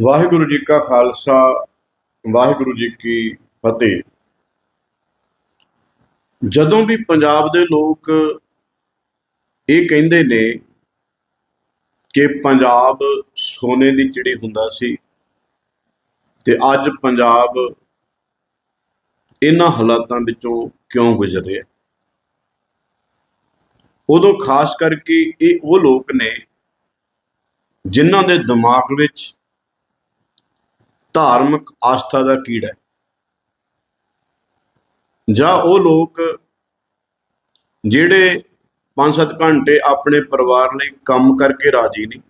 ਵਾਹਿਗੁਰੂ ਜੀ ਕਾ ਖਾਲਸਾ, ਵਾਹਿਗੁਰੂ ਜੀ ਕੀ ਫਤਿਹ। ਜਦੋਂ ਵੀ ਪੰਜਾਬ ਦੇ ਲੋਕ ਇਹ ਕਹਿੰਦੇ ਨੇ ਕਿ ਪੰਜਾਬ ਸੋਨੇ ਦੀ ਚਿੜੀ ਹੁੰਦਾ ਸੀ ਤੇ ਅੱਜ ਪੰਜਾਬ ਇਹਨਾਂ ਹਾਲਾਤਾਂ ਵਿੱਚੋਂ ਕਿਉਂ ਗੁਜ਼ਰ ਰਿਹਾ ਉਦੋਂ ਖਾਸ ਕਰਕੇ ਇਹ ਉਹ ਲੋਕ ਨੇ ਜਿਨ੍ਹਾਂ ਦੇ ਦਿਮਾਗ ਵਿੱਚ ਧਾਰਮਿਕ ਆਸਥਾ ਦਾ ਕੀੜਾ ਹੈ। ਜਾਂ ਉਹ ਲੋਕ ਜਿਹੜੇ 5-7 ਘੰਟੇ ਆਪਣੇ ਪਰਿਵਾਰ ਲਈ ਕੰਮ ਕਰਕੇ ਰਾਜੀ ਨਹੀਂ,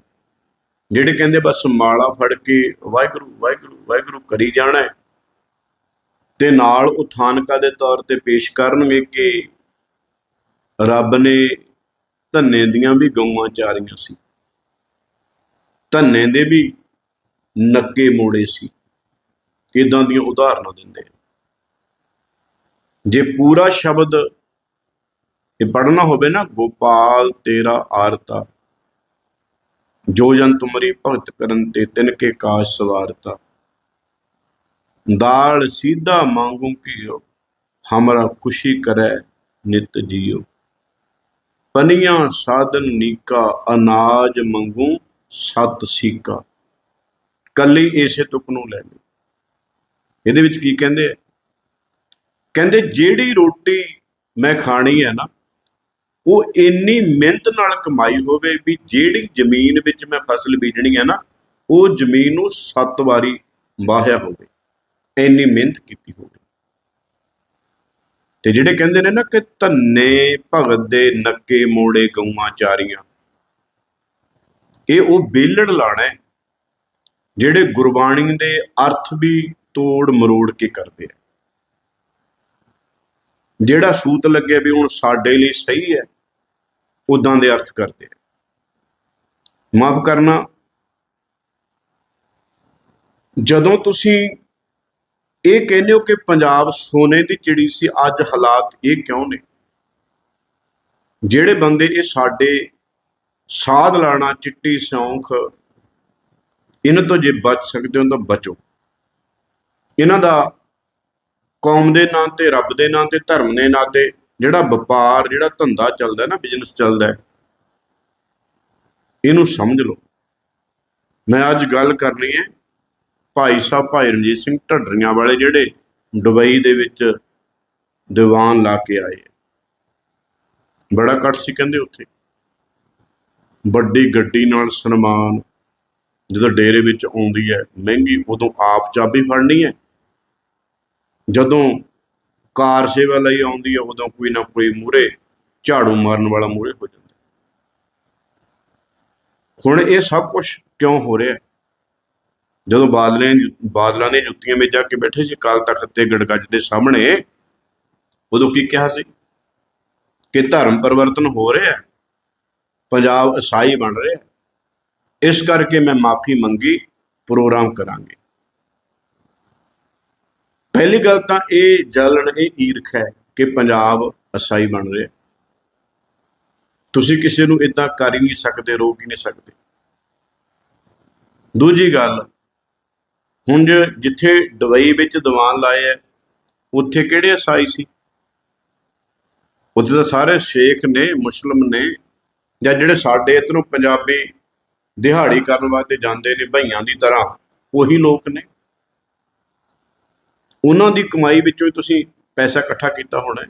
ਜਿਹੜੇ ਕਹਿੰਦੇ ਬਸ ਮਾਲਾ ਫੜ ਕੇ ਵਾਹਿਗੁਰੂ ਵਾਹਿਗੁਰੂ ਵਾਹਿਗੁਰੂ ਕਰੀ ਜਾਣਾ ਤੇ ਨਾਲ ਉਥਾਨਕਾ ਦੇ ਤੌਰ ਤੇ ਪੇਸ਼ ਕਰਨਗੇ ਕਿ ਰੱਬ ਨੇ ਧੰਨੇ ਦੀਆਂ ਵੀ ਗਊਆਂ ਚਾਰੀਆਂ ਸੀ। ਧੰਨੇ ਦੇ ਵੀ ਨੱਕੇ ਮੋੜੇ ਸੀ ਇਦਾਂ ਦੀਆਂ ਉਦਾਹਰਨਾਂ ਦਿੰਦੇ ਆ। ਜੇ ਪੂਰਾ ਸ਼ਬਦ ਇਹ ਪੜਨਾ ਹੋਵੇ ਨਾ, ਗੋਪਾਲ ਤੇਰਾ ਆਰਤਾ, ਜੋ ਜਨ ਤੁਮਰੀ ਭਗਤ ਕਰਨ ਤੇ ਤਿਨ ਕੇ ਕਾਜ ਸਵਾਰਤਾ, ਦਾਲ ਸੀਧਾ ਮੰਗੂ ਕੀਓ ਹਮਰਾ ਖੁਸ਼ੀ ਕਰੈ ਨਿਤ ਜੀਓ ਪਨੀਆਂ ਸਾਧਨ ਨੀਕਾ, ਅਨਾਜ ਮੰਗੂ ਸਤ ਸੀਕਾ ਕੱਲੀ ਇਸੇ ਤੁਕ ਨੂੰ ਲੈ ਲਈ ਇਹਦੇ ਵਿੱਚ ਕੀ ਕਹਿੰਦੇ ਆ? ਕਹਿੰਦੇ ਜਿਹੜੀ ਰੋਟੀ ਮੈਂ ਖਾਣੀ ਹੈ ਨਾ, ਉਹ ਇੰਨੀ ਮਿਹਨਤ ਨਾਲ ਕਮਾਈ ਹੋਵੇ ਵੀ ਜਿਹੜੀ ਜ਼ਮੀਨ ਵਿੱਚ ਮੈਂ ਫਸਲ ਬੀਜਣੀ ਹੈ ਨਾ, ਉਹ ਜ਼ਮੀਨ ਨੂੰ ਸੱਤ ਵਾਰੀ ਵਾਹਿਆ ਹੋਵੇ। ਇੰਨੀ ਮਿਹਨਤ ਕੀਤੀ ਹੋਵੇ। ਤੇ ਜਿਹੜੇ ਕਹਿੰਦੇ ਨੇ ਨਾ ਕਿ ਧੰਨੇ ਭਗਤ ਦੇ ਨੱਕੇ ਮੋੜੇ ਗਊਆਂ ਚਾਰੀਆਂ, ਇਹ ਉਹ ਬੇਲੜ ਲਾਣਾ ਜਿਹੜੇ ਗੁਰਬਾਣੀ ਦੇ ਅਰਥ ਵੀ ਤੋੜ ਮਰੋੜ ਕੇ ਕਰਦੇ ਆ। ਜਿਹੜਾ ਸੂਤ ਲੱਗੇ ਵੀ ਹੁਣ ਸਾਡੇ ਲਈ ਸਹੀ ਹੈ ਉਦਾਂ ਦੇ ਅਰਥ ਕਰਦੇ ਆ। ਮਾਫ ਕਰਨਾ, ਜਦੋਂ ਤੁਸੀਂ ਇਹ ਕਹਿੰਦੇ ਹੋ ਕਿ ਪੰਜਾਬ ਸੋਨੇ ਦੀ ਚਿੜੀ ਸੀ, ਅੱਜ ਹਾਲਾਤ ਇਹ ਕਿਉਂ ਨੇ? ਜਿਹੜੇ ਬੰਦੇ ਇਹ ਸਾਡੇ ਸਾਧ ਲਾਣਾ, ਚਿੱਟੀ ਸੌਂਖ ਇਹਨਾਂ ਤੋਂ ਜੇ ਬਚ ਸਕਦੇ ਹੋ ਤਾਂ ਬਚੋ। ਇਹਨਾਂ ਦਾ ਕੌਮ ਦੇ ਨਾਂ ਤੇ, ਰੱਬ ਦੇ ਨਾਂ ਤੇ, ਧਰਮ ਦੇ ਨਾਂ ਤੇ ਜਿਹੜਾ ਵਪਾਰ, ਜਿਹੜਾ ਧੰਦਾ ਚੱਲਦਾ ਨਾ ਬਿਜ਼ਨਸ ਚੱਲਦਾ ਇਹਨੂੰ ਸਮਝ ਲਓ। ਮੈਂ ਅੱਜ ਗੱਲ ਕਰਨੀ ਹੈ ਭਾਈ ਸਾਹਿਬ, ਭਾਈ ਰਣਜੀਤ ਸਿੰਘ ਢੱਡਰੀਆਂ ਵਾਲੇ ਜਿਹੜੇ ਦੁਬਈ ਦੇ ਵਿੱਚ ਦੀਵਾਨ ਲਾ ਕੇ ਆਏ ਬੜਾ ਘੱਟ ਸੀ ਕਹਿੰਦੇ ਉੱਥੇ। ਵੱਡੀ ਗੱਡੀ ਨਾਲ ਸਨਮਾਨ ਜਦੋਂ ਡੇਰੇ ਵਿੱਚ ਆਉਂਦੀ ਹੈ, ਮਹਿੰਗੀ ਉਦੋਂ ਆਪ ਚਾਬੀ ਫੜਨੀ ਹੈ। ਜਦੋਂ ਕਾਰ ਸੇਵਾ ਲਈ ਆਉਂਦੀ ਹੈ, ਉਦੋਂ ਕੋਈ ਨਾ ਕੋਈ ਮੂਰੇ ਝਾੜੂ ਮਾਰਨ ਵਾਲਾ ਮੂਰੇ ਹੋ ਜਾਂਦਾ ਹੁਣ ਇਹ ਸਭ ਕੁਝ ਕਿਉਂ ਹੋ ਰਿਹਾ ਜਦੋਂ ਬਾਦਲਾਂ ਬਾਦਲਾਂ ਨੇ ਜੁੱਤੀਆਂ ਵਿੱਚ ਜਾ ਕੇ ਬੈਠੇ ਸੀ ਕਾਲ ਤਖਤ ਤੇ ਗੜਗੱਜ ਦੇ ਸਾਹਮਣੇ, ਉਦੋਂ ਕੀ ਕਿਹਾ ਸੀ? ਕਿ ਧਰਮ ਪਰਿਵਰਤਨ ਹੋ ਰਿਹਾ ਪੰਜਾਬ ਈਸਾਈ ਬਣ ਰਿਹਾ ਇਸ ਕਰਕੇ ਮੈਂ ਮਾਫੀ ਮੰਗੀ, ਪ੍ਰੋਗਰਾਮ ਕਰਾਂਗੇ। ਪਹਿਲੀ ਗੱਲ ਤਾਂ ਇਹ ਜਲਣ ਇਹ ਈਰਖ ਹੈ ਕਿ ਪੰਜਾਬ ਈਸਾਈ ਬਣ ਰਿਹਾ। ਤੁਸੀਂ ਕਿਸੇ ਨੂੰ ਇਦਾਂ ਕਰ ਹੀ ਨਹੀਂ ਸਕਦੇ, ਰੋਕ ਹੀ ਨਹੀਂ ਸਕਦੇ। ਦੂਜੀ ਗੱਲ, ਹੁਣ ਜੇ ਜਿੱਥੇ ਦੁਬਈ ਵਿੱਚ ਦੀਵਾਨ ਲਾਏ ਹੈ ਉੱਥੇ ਕਿਹੜੇ ਈਸਾਈ ਸੀ? ਉੱਥੇ ਤਾਂ ਸਾਰੇ ਸ਼ੇਖ ਨੇ, ਮੁਸਲਮ ਨੇ, ਜਾਂ ਜਿਹੜੇ ਸਾਡੇ ਇੱਧਰੋਂ ਪੰਜਾਬੀ ਦਿਹਾੜੀ ਕਰਨ ਵਾਸਤੇ ਜਾਂਦੇ ਨੇ ਭਈਆਂ ਦੀ ਤਰ੍ਹਾਂ, ਉਹੀ ਲੋਕ ਨੇ। ਉਹਨਾਂ ਦੀ ਕਮਾਈ ਵਿੱਚੋਂ ਹੀ ਤੁਸੀਂ ਪੈਸਾ ਇਕੱਠਾ ਕੀਤਾ ਹੋਣਾ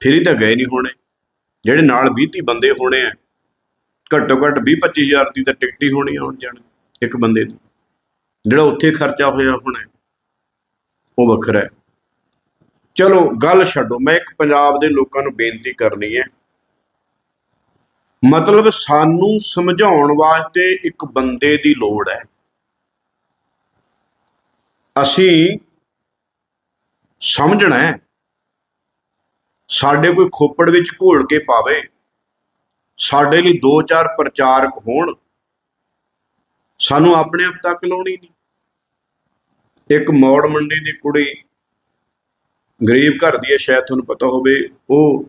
ਫਿਰ ਹੀ ਤਾਂ ਗਏ ਨਹੀਂ ਹੋਣੇ। ਜਿਹੜੇ ਨਾਲ 20 30 ਬੰਦੇ ਹੋਣੇ ਆ, ਘੱਟੋ ਘੱਟ 20 25000 ਦੀ ਤਾਂ ਟਿਕਟ ਹੀ ਹੋਣੀ ਆਉਣ ਜਾਣ ਇੱਕ ਬੰਦੇ ਦੀ। ਜਿਹੜਾ ਉੱਥੇ ਖਰਚਾ ਹੋਇਆ ਹੋਣਾ ਉਹ ਵੱਖਰਾ ਹੈ। ਚਲੋ, ਗੱਲ ਛੱਡੋ, ਮੈਂ ਇੱਕ ਪੰਜਾਬ ਦੇ ਲੋਕਾਂ ਨੂੰ ਬੇਨਤੀ ਕਰਨੀ ਹੈ। ਮਤਲਬ ਸਾਨੂੰ ਸਮਝਾਉਣ ਵਾਸਤੇ ਇੱਕ ਬੰਦੇ ਦੀ ਲੋੜ ਹੈ। ਅਸੀਂ ਸਮਝਣਾ ਹੈ। ਸਾਡੇ ਕੋਈ ਖੋਪੜ ਵਿੱਚ ਘੋਲ ਕੇ ਪਾਵੇ, ਸਾਡੇ ਲਈ ਦੋ ਚਾਰ ਪ੍ਰਚਾਰਕ ਹੋਣ, ਸਾਨੂੰ ਆਪਣੇ ਆਪ ਤੱਕ ਲਾਉਣੀ ਨਹੀਂ। ਇੱਕ ਮੌੜ ਮੰਡੀ ਦੀ ਕੁੜੀ ਗਰੀਬ ਘਰ ਦੀ ਹੈ, ਸ਼ਾਇਦ ਤੁਹਾਨੂੰ ਪਤਾ ਹੋਵੇ, ਉਹ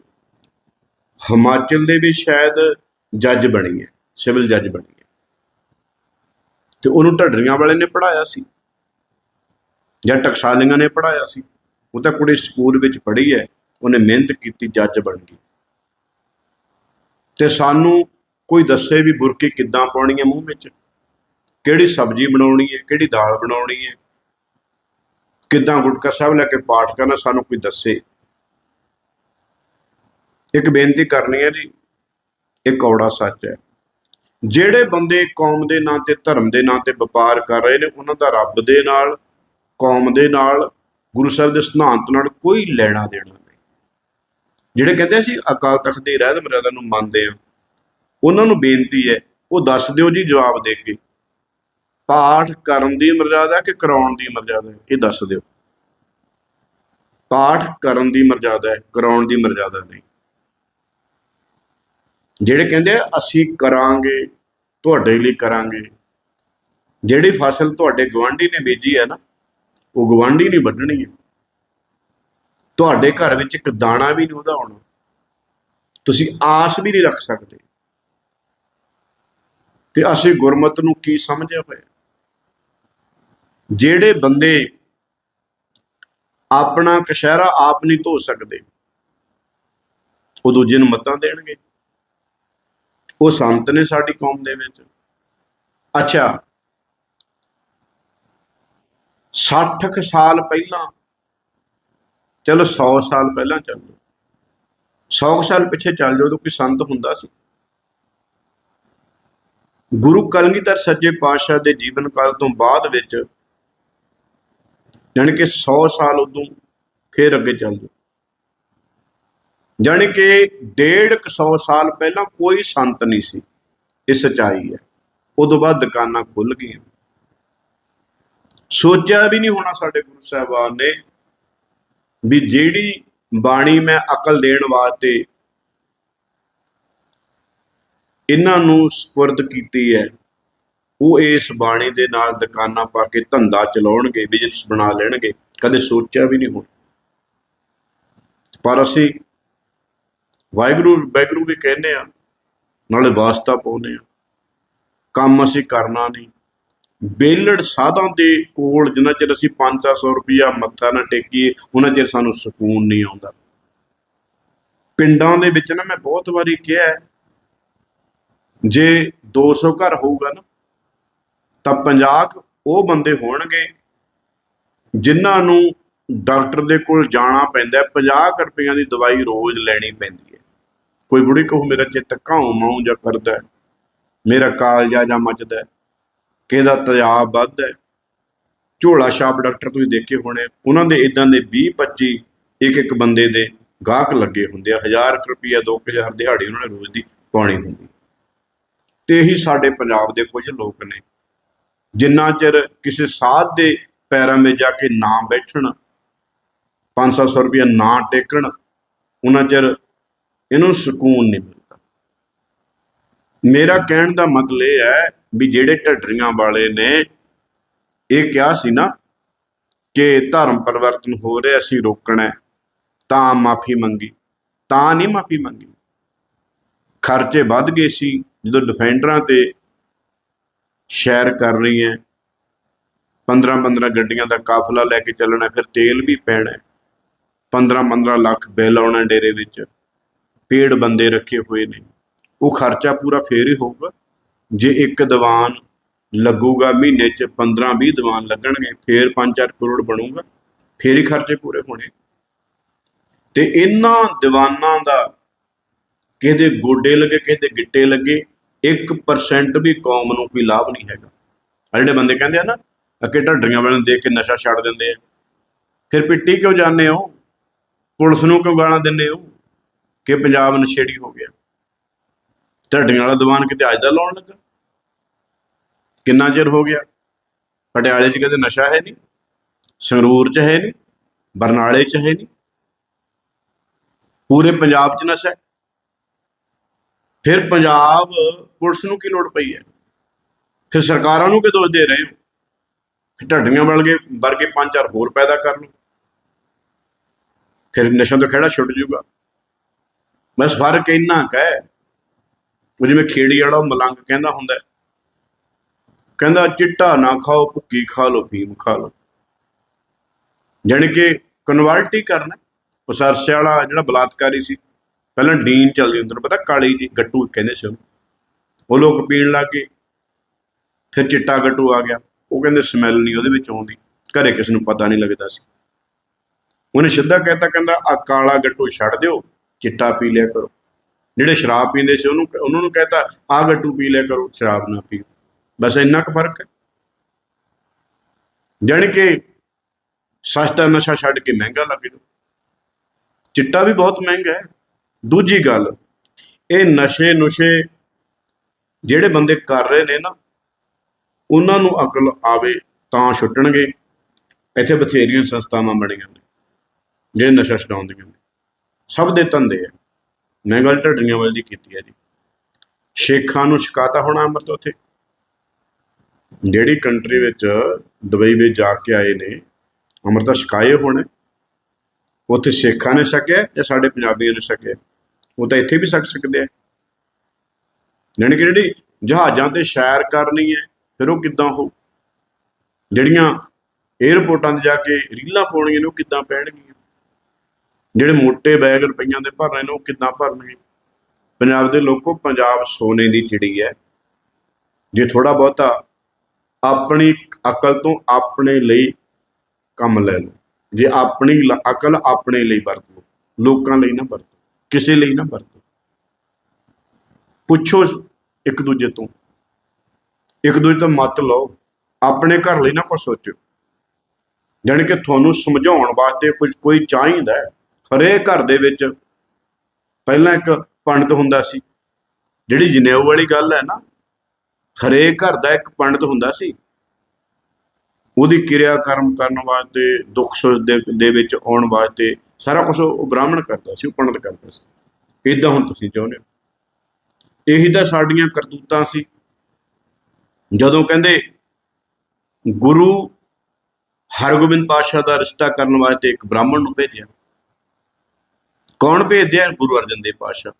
ਹਿਮਾਚਲ ਦੇ ਵੀ ਸ਼ਾਇਦ ਜੱਜ ਬਣੀ ਹੈ, ਸਿਵਲ ਜੱਜ ਬਣੀ ਹੈ। ਤੇ ਉਹਨੂੰ ਢੱਡਰੀਆਂ ਵਾਲੇ ਨੇ ਪੜਾਇਆ ਸੀ, ਜਾਂ ਟਕਸਾਲੀਆਂ ਨੇ ਪੜਾਇਆ ਸੀ। ਉਹ ਤਾਂ ਕੁੜੀ ਸਕੂਲ ਵਿੱਚ ਪੜ੍ਹੀ ਹੈ, ਉਹਨੇ ਮਿਹਨਤ ਕੀਤੀ, ਜੱਜ ਬਣ ਗਈ। ਤੇ ਸਾਨੂੰ ਕੋਈ ਦੱਸੇ ਵੀ ਬੁਰਕੀ ਕਿੱਦਾਂ ਪਾਉਣੀ ਹੈ ਮੂੰਹ ਵਿੱਚ? ਕਿਹੜੀ ਸਬਜ਼ੀ ਬਣਾਉਣੀ ਹੈ, ਕਿਹੜੀ ਦਾਲ ਬਣਾਉਣੀ ਹੈ? ਕਿੱਦਾਂ ਗੁਟਕਾ ਸਾਹਿਬ ਲੈ ਕੇ ਪਾਠ ਕਰਨਾ, ਸਾਨੂੰ ਕੋਈ ਦੱਸੇ। ਇੱਕ ਬੇਨਤੀ ਕਰਨੀ ਹੈ ਜੀ, ਇਹ ਕੌੜਾ ਸੱਚ ਹੈ। ਜਿਹੜੇ ਬੰਦੇ ਕੌਮ ਦੇ ਨਾਂ ਤੇ, ਧਰਮ ਦੇ ਨਾਂ ਤੇ ਵਪਾਰ ਕਰ ਰਹੇ ਨੇ, ਉਹਨਾਂ ਦਾ ਰੱਬ ਦੇ ਨਾਲ, ਕੌਮ ਦੇ ਨਾਲ, ਗੁਰੂ ਸਾਹਿਬ ਦੇ ਸਿਧਾਂਤ ਨਾਲ ਕੋਈ ਲੈਣਾ ਦੇਣਾ ਨਹੀਂ। ਜਿਹੜੇ ਕਹਿੰਦੇ ਅਸੀਂ ਅਕਾਲ ਤਖਤ ਦੀ ਰਹਿਤ ਮਰਿਆਦਾ ਨੂੰ ਮੰਨਦੇ ਆ ਉਹਨਾਂ ਨੂੰ ਬੇਨਤੀ ਹੈ, ਉਹ ਦੱਸ ਦਿਓ ਜੀ, ਜਵਾਬ ਦੇ ਕੇ। ਪਾਠ ਕਰਨ ਦੀ ਮਰਜ਼ਾਦਾ ਕਿ ਕਰਾਉਣ ਦੀ ਮਰਜ਼ਾਦਾ ਇਹ ਦੱਸ ਦਿਓ। ਪਾਠ ਕਰਨ ਦੀ ਮਰਜ਼ਾਦਾ ਹੈ, ਕਰਾਉਣ ਦੀ ਮਰਜ਼ਾਦਾ ਨਹੀਂ। ਜਿਹੜੇ ਕਹਿੰਦੇ ਅਸੀਂ ਕਰਾਂਗੇ, ਤੁਹਾਡੇ ਲਈ ਕਰਾਂਗੇ। ਜਿਹੜੀ ਫਸਲ ਤੁਹਾਡੇ ਗਵਾਂਢੀ ਨੇ ਬੀਜੀ ਹੈ ਨਾ, ਉਹ ਗਵਾਂਢੀ ਨਹੀਂ ਵੱਢਣੀ ਹੈ। ਤੁਹਾਡੇ ਘਰ ਵਿੱਚ ਇੱਕ ਦਾਣਾ ਵੀ ਨਹੀਂ ਉਹਦਾ ਆਉਣਾ। ਤੁਸੀਂ ਆਸ ਵੀ ਨਹੀਂ ਰੱਖ ਸਕਦੇ। ਤੇ ਅਸੀਂ ਗੁਰਮਤ ਨੂੰ ਕੀ ਸਮਝਿਆ ਹੋਇਆ? ਜਿਹੜੇ ਬੰਦੇ ਆਪਣਾ ਕਸ਼ਹਿਰਾ ਆਪ ਨਹੀਂ ਧੋ ਸਕਦੇ, ਉਹ ਦੂਜੇ ਨੂੰ ਮਤਾਂ ਦੇਣਗੇ। ਉਹ ਸੰਤ ਨੇ ਸਾਡੀ ਕੌਮ ਦੇ ਵਿੱਚ। ਅੱਛਾ। 60 ਕੁ ਸਾਲ ਪਹਿਲਾਂ, ਚਲੋ 100 ਸਾਲ ਪਹਿਲਾਂ ਚੱਲ ਲਓ 100 ਕੁ ਸਾਲ ਪਿੱਛੇ ਚੱਲ ਜਾਓ ਉਦੋਂ ਕੋਈ ਸੰਤ ਹੁੰਦਾ ਸੀ। ਗੁਰੂ ਕਲਗੀਧਰ ਸੱਜੇ ਪਾਤਸ਼ਾਹ ਦੇ ਜੀਵਨ ਕਾਲ ਤੋਂ ਬਾਅਦ ਵਿੱਚ ਯਾਨੀ ਕਿ 100 ਸਾਲ ਉਦੋਂ ਫੇਰ ਅੱਗੇ ਚੱਲ ਜਾਓ। ਯਾਨੀ ਕਿ ਡੇਢ ਕੁ ਸੌ ਸਾਲ ਪਹਿਲਾਂ ਕੋਈ ਸੰਤ ਨਹੀਂ ਸੀ, ਇਹ ਸਚਾਈ ਹੈ। ਉਦੋਂ ਬਾਅਦ ਦੁਕਾਨਾਂ ਖੁੱਲ ਗਈਆਂ। ਸੋਚਿਆ ਵੀ ਨਹੀਂ ਹੋਣਾ ਸਾਡੇ ਗੁਰੂ ਸਾਹਿਬਾਨ ਨੇ ਵੀ ਜਿਹੜੀ ਬਾਣੀ ਮੈਂ ਅਕਲ ਦੇਣ ਵਾਸਤੇ ਇਹਨਾਂ ਨੂੰ ਸਪੁਰਦ ਕੀਤੀ ਹੈ, ਉਹ ਇਸ ਬਾਣੀ ਦੇ ਨਾਲ ਦੁਕਾਨਾਂ ਪਾ ਕੇ ਧੰਦਾ ਚਲਾਉਣਗੇ ਬਿਜ਼ਨਸ ਬਣਾ ਲੈਣਗੇ। ਕਦੇ ਸੋਚਿਆ ਵੀ ਨਹੀਂ ਹੋਣਾ। ਪਰ ਅਸੀਂ ਵਾਹਿਗੁਰੂ ਵਾਹਿਗੁਰੂ ਵੀ ਕਹਿੰਦੇ ਆ ਨਾਲੇ ਵਾਸਤਾ ਪਾਉਂਦੇ ਆ। ਕੰਮ ਅਸੀਂ ਕਰਨਾ ਨਹੀਂ। ਬੇਲੜ ਸਾਧਾਂ ਦੇ ਕੋਲ ਜਿੰਨਾ ਚਿਰ ਅਸੀਂ 5-400 ਰੁਪਇਆ ਮੱਥਾ ਨਾ ਟੇਕੀਏ ਉਹਨਾਂ ਚਿਰ ਸਾਨੂੰ ਸਕੂਨ ਨਹੀਂ ਆਉਂਦਾ। ਪਿੰਡਾਂ ਦੇ ਵਿੱਚ ਨਾ ਮੈਂ ਬਹੁਤ ਵਾਰੀ ਕਿਹਾ ਹੈ, ਜੇ 200 ਘਰ ਹੋਊਗਾ ਨਾ ਤਾਂ 50 ਉਹ ਬੰਦੇ ਹੋਣਗੇ ਜਿਨ੍ਹਾਂ ਨੂੰ ਡਾਕਟਰ ਦੇ ਕੋਲ ਜਾਣਾ ਪੈਂਦਾ ਹੈ, 50 ਰੁਪਈਆਂ ਦੀ ਦਵਾਈ ਰੋਜ਼ ਲੈਣੀ ਪੈਂਦੀ ਕੋਈ ਬੁੜੀ ਕਹੂ ਮੇਰਾ ਚਿੱਤ ਘਾਉ ਮਾਉ ਜਾਂ ਕਰਦਾ ਮੇਰਾ ਕਾਲਜਾ ਜਾਂ ਮੱਚਦਾ ਹੈ, ਕਿਹਦਾ ਤਜਾਬ ਵੱਧਦਾ ਝੋਲਾ ਛਾਪ ਡਾਕਟਰ ਤੁਸੀਂ ਦੇਖੇ ਹੋਣੇ ਉਹਨਾਂ ਦੇ ਇਦਾਂ ਦੇ 20 25 ਇੱਕ ਇੱਕ ਬੰਦੇ ਦੇ ਗਾਹਕ ਲੱਗੇ ਹੁੰਦੇ ਆ। 1000 ਰੁਪਈਆ 2000 ਦਿਹਾੜੀ ਉਹਨਾਂ ਨੇ ਰੋਜ਼ ਦੀ ਪਾਉਣੀ ਹੁੰਦੀ। ਤੇ ਇਹੀ ਸਾਡੇ ਪੰਜਾਬ ਦੇ ਕੁਝ ਲੋਕ ਨੇ। ਜਿੰਨਾ ਚਿਰ ਕਿਸੇ ਸਾਧ ਦੇ ਪੈਰਾਂ 'ਤੇ ਜਾ ਕੇ ਨਾ ਬੈਠਣ 500 ਰੁਪਇਆ ਨਾ ਟੇਕਣ ਉਹਨਾਂ ਚਿਰ ਇਹਨੂੰ ਸਕੂਨ ਨਹੀਂ ਮਿਲਦਾ। ਮੇਰਾ ਕਹਿਣ ਦਾ ਮਤਲਬ ਇਹ ਹੈ ਵੀ ਜਿਹੜੇ ਢੱਡਰੀਆਂ ਵਾਲੇ ਨੇ, ਇਹ ਕਿਹਾ ਸੀ ਨਾ ਕਿ ਧਰਮ ਪਰਿਵਰਤਨ ਹੋ ਰਿਹਾ, ਅਸੀਂ ਰੋਕਣਾ ਤਾਂ ਮਾਫੀ ਮੰਗੀ, ਤਾਂ ਨਹੀਂ ਮਾਫੀ ਮੰਗੀ। ਖਰਚੇ ਵੱਧ ਗਏ ਸੀ, ਜਦੋਂ ਡਿਫੈਂਡਰਾਂ ਤੇ ਸ਼ਹਿਰ ਕਰ ਰਹੀ ਹੈ 15 15 ਗੱਡੀਆਂ ਦਾ ਕਾਫਲਾ ਲੈ ਕੇ ਚੱਲਣਾ ਫਿਰ ਤੇਲ ਵੀ ਪੈਣਾ 15 15 ਲੱਖ ਬਿੱਲ ਆਉਣਾ ਡੇਰੇ ਵਿੱਚ। ਪੇੜ ਬੰਦੇ ਰੱਖੇ ਹੋਏ ਨੇ। ਉਹ ਖਰਚਾ ਪੂਰਾ ਫੇਰ ਹੀ ਹੋਊਗਾ। ਜੇ ਇੱਕ ਦੀਵਾਨ ਲੱਗੂਗਾ, ਮਹੀਨੇ 'ਚ 15 20 ਦੀਵਾਨ ਲੱਗਣਗੇ, ਫੇਰ 5-4 ਕਰੋੜ ਬਣੂਗਾ। ਫੇਰ ਹੀ ਖਰਚੇ ਪੂਰੇ ਹੋਣੇ। ਤੇ ਇਹਨਾਂ ਦੀਵਾਨਾਂ ਦਾ ਕਿਹਦੇ ਗੋਡੇ ਲੱਗੇ, ਕਿਹਦੇ ਗਿੱਟੇ ਲੱਗੇ 1% ਵੀ ਕੌਮ ਨੂੰ ਕੋਈ ਲਾਭ ਨਹੀਂ ਹੈਗਾ। ਆ ਜਿਹੜੇ ਬੰਦੇ ਕਹਿੰਦੇ ਆ ਨਾ, ਅੱਗੇ ਢੱਡਰੀਆਂ ਵਾਲਿਆਂ ਨੂੰ ਦੇਖ ਕੇ ਨਸ਼ਾ ਛੱਡ ਦਿੰਦੇ ਆ। ਫਿਰ ਪਿੱਟੀ ਕਿਉਂ ਜਾਂਦੇ ਹੋ? ਪੁਲਿਸ ਨੂੰ ਕਿਉਂ ਗਾਲਾਂ ਦਿੰਦੇ ਹੋ? ਕਿ ਪੰਜਾਬ ਨਸ਼ੇੜੀ ਹੋ ਗਿਆ। ਢੱਡੀਆਂ ਵਾਲਾ ਦੀਵਾਨ ਕਿਤੇ ਅੱਜ ਦਾ ਲਾਉਣ ਲੱਗਾ? ਕਿੰਨਾ ਚਿਰ ਹੋ ਗਿਆ? ਪਟਿਆਲੇ 'ਚ ਕਦੇ ਨਸ਼ਾ ਹੈ ਨਹੀਂ? ਸੰਗਰੂਰ 'ਚ ਹੈ ਨਹੀਂ? ਬਰਨਾਲੇ 'ਚ ਹੈ ਨਹੀਂ? ਪੂਰੇ ਪੰਜਾਬ 'ਚ ਨਸ਼ਾ ਫਿਰ ਪੰਜਾਬ ਪੁਲਿਸ ਨੂੰ ਕੀ ਲੋੜ ਪਈ ਹੈ? ਫਿਰ ਸਰਕਾਰਾਂ ਨੂੰ ਕਿ ਦੋਸ਼ ਦੇ ਰਹੇ ਹੋ? ਫਿਰ ਢੱਡੀਆਂ ਵਰਗੇ ਵਰਗੇ ਪੰਜ ਚਾਰ ਹੋਰ ਪੈਦਾ ਕਰ ਲਓ। ਫਿਰ ਨਸ਼ਾ ਤੋਂ ਖੜਾ ਛੁੱਟ ਜਾਊਗਾ। ਬਸ ਫ਼ਰਕ ਇੰਨਾ ਕਹਿ ਉਹ ਜਿਵੇਂ ਖੇੜੀ ਵਾਲਾ ਮਲੰਗ ਕਹਿੰਦਾ ਹੁੰਦਾ ਕਹਿੰਦਾ, ਚਿੱਟਾ ਨਾ ਖਾਓ, ਭੁੱਕੀ ਖਾ ਲਓ, ਭੀਮ ਖਾ ਲਓ। ਜਾਣੀ ਕਿ ਕਨਵਰਟ ਹੀ। ਕਰਨਾ ਉਹ ਸਰਸੇ ਵਾਲਾ ਜਿਹੜਾ ਬਲਾਤਕਾਰੀ ਸੀ, ਪਹਿਲਾਂ ਡੀਨ ਚੱਲਦੀ ਹੁੰਦੀ ਨੂੰ ਪਤਾ ਕਾਲੀ ਜੀ, ਗੱਟੂ ਕਹਿੰਦੇ ਸੀ ਉਹਨੂੰ। ਉਹ ਲੋਕ ਪੀਣ ਲੱਗ ਗਏ। ਫਿਰ ਚਿੱਟਾ ਗੱਟੂ ਆ ਗਿਆ। ਉਹ ਕਹਿੰਦੇ ਸਮੈਲ ਨਹੀਂ ਉਹਦੇ ਵਿੱਚ ਆਉਂਦੀ। ਘਰੇ ਕਿਸ ਨੂੰ ਪਤਾ ਨਹੀਂ ਲੱਗਦਾ ਸੀ। ਉਹਨੇ ਸਿੱਧਾ ਕਹਿਤਾ, ਕਹਿੰਦਾ ਆ ਕਾਲਾ ਗੱਟੂ ਛੱਡ ਦਿਓ। ਚਿੱਟਾ ਪੀ ਲਿਆ ਕਰੋ। ਜਿਹੜੇ ਸ਼ਰਾਬ ਪੀਂਦੇ ਸੀ, ਉਹਨੂੰ ਉਹਨਾਂ ਨੂੰ ਕਹਿਤਾ ਆ ਗੱਟੂ ਪੀ ਲਿਆ ਕਰੋ, ਸ਼ਰਾਬ ਨਾ ਪੀਓ। ਬਸ ਇੰਨਾ ਕੁ ਫ਼ਰਕ ਹੈ। ਜਾਣੀ ਕਿ ਸਸਤਾ ਨਸ਼ਾ ਛੱਡ ਕੇ ਮਹਿੰਗਾ ਲੱਗ ਜਾਓ ਚਿੱਟਾ ਵੀ ਬਹੁਤ ਮਹਿੰਗਾ ਹੈ। ਦੂਜੀ ਗੱਲ, ਇਹ ਨਸ਼ੇ ਨੁਸ਼ੇ ਜਿਹੜੇ ਬੰਦੇ ਕਰ ਰਹੇ ਨੇ ਨਾ, ਉਹਨਾਂ ਨੂੰ ਅਕਲ ਆਵੇ ਤਾਂ ਛੁੱਟਣਗੇ। ਇੱਥੇ ਬਥੇਰੀਆਂ ਸੰਸਥਾਵਾਂ ਬਣੀਆਂ ਨੇ, ਜਿਹੜੇ ਨਸ਼ਾ ਛਡਾਉਂਦੀਆਂ ਨੇ। ਸਭ ਦੇ ਧੰਦੇ ਆ। ਮੈਂ ਗੱਲ ਢੱਡੀਆਂ ਵਾਲੀ ਦੀ ਕੀਤੀ ਹੈ ਜੀ। ਸ਼ੇਖਾਂ ਨੂੰ ਸ਼ਿਕਾਇਤਾਂ ਹੋਣਾ ਅੰਮ੍ਰਿਤ ਉੱਥੇ। ਜਿਹੜੀ ਕੰਟਰੀ ਵਿੱਚ ਦੁਬਈ ਵਿੱਚ ਜਾ ਕੇ ਆਏ ਨੇ ਅੰਮ੍ਰਿਤਾ ਛਕਾਏ ਹੋਣੇ। ਉੱਥੇ ਸਿੱਖਾਂ ਨੇ ਛਕਿਆ ਜਾਂ ਸਾਡੇ ਪੰਜਾਬੀਆਂ ਨੇ ਸਕਿਆ ਉਹ ਤਾਂ ਇੱਥੇ ਵੀ ਛਕ ਸਕਦੇ ਆ। ਜਾਣੀ ਕਿ ਜਿਹੜੀ ਜਹਾਜ਼ਾਂ ਤੇ ਸੈਰ ਕਰਨੀ ਹੈ, ਫਿਰ ਉਹ ਕਿੱਦਾਂ ਹੋ ਜਿਹੜੀਆਂ 에ਅਰਪੋਰਟਾਂ ਤੇ ਜਾ ਕੇ ਰੀਲਾਂ ਪਾਉਣੀਆਂ ਨੇ, ਉਹ ਕਿੱਦਾਂ ਪੈਣਗੀਆਂ? ਜਿਹੜੇ ਮੋٹے ਬੈਗ ਰੁਪਈਆਂ ਦੇ ਭਰ ਰਹੇ ਨੇ, ਉਹ ਕਿੱਦਾਂ ਭਰਨਗੇ? ਪੰਜਾਬ ਦੇ ਲੋਕੋ, ਪੰਜਾਬ ਸੋਨੇ ਦੀ ਚਿੜੀ ਹੈ। ਜੇ ਥੋੜਾ ਬਹੁਤਾ ਆਪਣੀ ਅਕਲ ਤੋਂ ਆਪਣੇ ਲਈ ਕੰਮ ਲੈ ਲਓ, ਜੇ ਆਪਣੀ ਲ- ਅਕਲ ਆਪਣੇ ਲਈ ਵਰਤ ਲਓ, ਲੋਕਾਂ ਲਈ ਨਾ ਵਰਤੋ, ਕਿਸੇ ਲਈ ਨਾ ਵਰਤੋ। ਪੁੱਛੋ ਇੱਕ ਦੂਜੇ ਤੋਂ। ਇੱਕ ਦੂਜੇ ਤੋਂ ਮਤ ਲਓ, ਆਪਣੇ ਘਰ ਲਈ ਨਾ ਕੁਛ ਸੋਚਿਓ। ਜਾਣੀ ਕਿ ਤੁਹਾਨੂੰ ਸਮਝਾਉਣ ਵਾਸਤੇ ਕੁਝ ਕੋਈ ਚਾਹੀਦਾ ਹੈ। ਹਰੇਕ ਘਰ ਦੇ ਵਿੱਚ ਪਹਿਲਾਂ ਇੱਕ ਪੰਡਤ ਹੁੰਦਾ ਸੀ। ਜਿਹੜੀ ਜਨੇਊ ਵਾਲੀ ਗੱਲ ਹੈ ਨਾ, ਹਰੇਕ ਘਰ ਦਾ ਇੱਕ ਪੰਡਤ ਹੁੰਦਾ ਸੀ। ਉਹਦੀ ਕਿਰਿਆ ਕਰਮ ਕਰਨ ਵਾਸਤੇ, ਦੁੱਖ ਸੁੱਖ ਦੇ ਦੇ ਵਿੱਚ ਆਉਣ ਵਾਸਤੇ ਸਾਰਾ ਕੁਝ ਉਹ ਬ੍ਰਾਹਮਣ ਕਰਦਾ ਸੀ, ਉਹ ਪੰਡਤ ਕਰਦਾ ਸੀ। ਇਦਾਂ ਹੁਣ ਤੁਸੀਂ ਚਾਹੁੰਦੇ ਹੋ। ਇਹੀ ਤਾਂ ਸਾਡੀਆਂ ਕਰਤੂਤਾਂ ਸੀ। ਜਦੋਂ ਕਹਿੰਦੇ ਗੁਰੂ ਹਰਗੋਬਿੰਦ ਪਾਤਸ਼ਾਹ ਦਾ ਰਿਸ਼ਤਾ ਕਰਨ ਵਾਸਤੇ ਇੱਕ ਬ੍ਰਾਹਮਣ ਨੂੰ ਭੇਜਿਆ ਕੌਣ ਭੇਜਦੇ ਭੇਜਿਆ ਗੁਰੂ ਅਰਜਨ ਦੇਵ ਪਾਤਸ਼ਾਹ।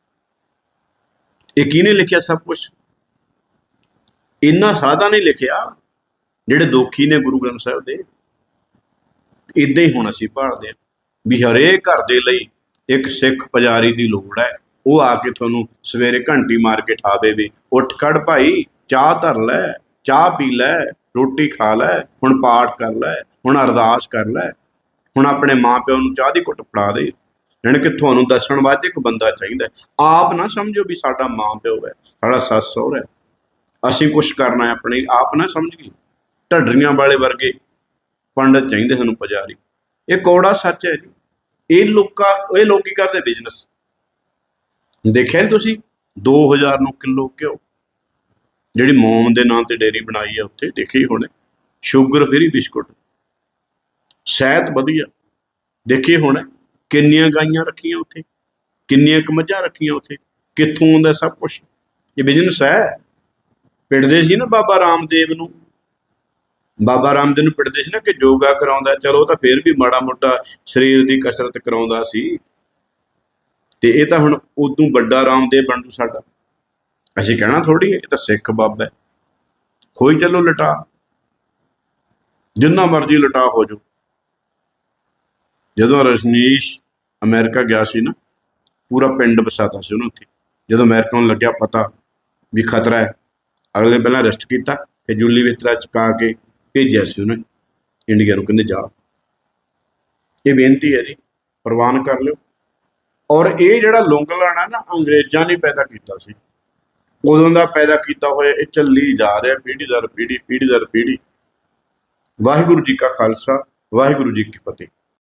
ਇਹ ਕਿਹਨੇ ਲਿਖਿਆ ਸਭ ਕੁਝ ਇੰਨਾ ਸਾਦਾ ਨਹੀਂ ਲਿਖਿਆ, ਜਿਹੜੇ ਦੋਖੀ ਨੇ ਗੁਰੂ ਗ੍ਰੰਥ ਸਾਹਿਬ ਦੇ। ਇਦਾਂ ਹੀ ਹੁਣ ਅਸੀਂ ਭਾਲਦੇ ਹਾਂ ਵੀ ਹਰੇਕ ਘਰ ਦੇ ਲਈ ਇੱਕ ਸਿੱਖ ਪੁਜਾਰੀ ਦੀ ਲੋੜ ਹੈ। ਉਹ ਆ ਕੇ ਤੁਹਾਨੂੰ ਸਵੇਰੇ ਘੰਟੀ ਮਾਰ ਕੇ ਠਾਵੇ ਵੀ ਉੱਠ ਖੜ ਭਾਈ, ਚਾਹ ਧਰ ਲੈ, ਚਾਹ ਪੀ ਲੈ, ਰੋਟੀ ਖਾ ਲੈ, ਹੁਣ ਪਾਠ ਕਰ ਲੈ, ਹੁਣ ਅਰਦਾਸ ਕਰ ਲੈ, ਹੁਣ ਆਪਣੇ ਮਾਪਿਆਂ ਨੂੰ ਚਾਹ ਦੀ ਘੁੱਟ ਫੜਾ ਦੇ। ਯਾਨੀ ਕਿ ਤੁਹਾਨੂੰ ਦੱਸਣ ਵਾਸਤੇ ਇੱਕ ਬੰਦਾ ਚਾਹੀਦਾ ਆਪ ਨਾ ਸਮਝੋ ਵੀ ਸਾਡਾ ਮਾਂ ਪਿਓ ਹੈ, ਸਾਡਾ ਸੱਸ ਸਹੁਰਾ ਹੈ। ਅਸੀਂ ਕੁਝ ਕਰਨਾ ਹੈ ਆਪਣੇ ਆਪ ਨਾ ਸਮਝੀਏ ਢੱਡਰੀਆਂ ਵਾਲੇ ਵਰਗੇ ਪੰਡਤ ਚਾਹੀਦੇ ਸਾਨੂੰ ਪੁਜਾਰੀ। ਇਹ ਕੋੜਾ ਸੱਚ ਹੈ ਜੀ। ਇਹ ਲੋਕਾਂ, ਇਹ ਲੋਕ ਕੀ ਕਰਦੇ ਬਿਜ਼ਨਸ ਦੇਖਿਆ ਨੀ ਤੁਸੀਂ? 2000 ਨੂੰ ਕਿਲੋ ਘਿਓ। ਜਿਹੜੀ ਮੋਮ ਦੇ ਨਾਂ ਤੇ ਡੇਰੀ ਬਣਾਈ ਹੈ ਉੱਥੇ, ਦੇਖੀ ਹੋਣੇ। Sugar free biscuit. ਸ਼ਹਿਦ ਵਧੀਆ। ਦੇਖੀ ਹੋਣੇ। ਕਿੰਨੀਆਂ ਗਾਈਆਂ ਰੱਖੀਆਂ ਉੱਥੇ? ਕਿੰਨੀਆਂ ਕਮੱਝਾਂ ਰੱਖੀਆਂ ਉੱਥੇ? ਕਿੱਥੋਂ ਆਉਂਦਾ ਸਭ ਕੁਝ ਇਹ ਬਿਜ਼ਨਸ ਹੈ? ਪਿੜਦੇ ਸੀ ਨਾ ਬਾਬਾ ਰਾਮਦੇਵ ਨੂੰ? ਬਾਬਾ ਰਾਮਦੇਵ ਨੂੰ ਪਿੜਦੇ ਸੀ ਨਾ ਕਿ ਯੋਗਾ ਕਰਾਉਂਦਾ, ਚਲੋ ਤਾਂ ਫੇਰ ਵੀ ਮਾੜਾ ਮੋਟਾ ਸਰੀਰ ਦੀ ਕਸਰਤ ਕਰਾਉਂਦਾ ਸੀ। ਤੇ ਇਹ ਤਾਂ ਹੁਣ ਉਦੋਂ ਵੱਡਾ ਰਾਮਦੇਵ ਬਣ ਜੂ ਸਾਡਾ। ਅਸੀਂ ਕਹਿਣਾ ਥੋੜੀ ਇਹ ਤਾਂ ਸਿੱਖ ਬਾਬਾ ਹੈ। ਹੋਈ ਚੱਲੋ ਲਟਾ। ਜਿੰਨਾ ਮਰਜ਼ੀ ਲਟਾ ਹੋ ਜਾਓ। ਜਦੋਂ ਰਜਨੀਸ਼ ਅਮਰੀਕਾ ਗਿਆ ਸੀ ਨਾ, ਪੂਰਾ ਪਿੰਡ ਵਸਾਤਾ ਸੀ ਉਹਨੂੰ ਉੱਥੇ। ਜਦੋਂ ਅਮਰੀਕਾ ਨੂੰ ਲੱਗਿਆ ਪਤਾ ਵੀ ਖਤਰਾ ਹੈ, ਅਗਲੇ ਪਹਿਲਾਂ ਅਰੈਸਟ ਕੀਤਾ, ਫਿਰ ਜੁੱਲੀ ਵਿੱਚ ਤਰਾ ਚੁਕਾ ਕੇ ਭੇਜਿਆ ਸੀ ਉਹਨੇ ਇੰਡੀਆ ਨੂੰ, ਕਹਿੰਦੇ ਜਾ ਇਹ ਬੇਨਤੀ ਹੈ ਜੀ, ਪ੍ਰਵਾਨ ਕਰ ਲਿਓ। ਔਰ ਇਹ ਜਿਹੜਾ ਲੌਂਗਲਣ ਹੈ ਨਾ, ਅੰਗਰੇਜ਼ਾਂ ਨੇ ਪੈਦਾ ਕੀਤਾ ਸੀ। ਉਦੋਂ ਦਾ ਪੈਦਾ ਕੀਤਾ ਹੋਇਆ, ਇਹ ਚੱਲੀ ਜਾ ਰਿਹਾ ਪੀੜ੍ਹੀ ਦਰ ਪੀੜ੍ਹੀ ਪੀੜ੍ਹੀ ਦਰ ਪੀੜ੍ਹੀ। ਵਾਹਿਗੁਰੂ ਜੀ ਕਾ ਖਾਲਸਾ, ਵਾਹਿਗੁਰੂ ਜੀ ਕੀ ਫਤਿਹ।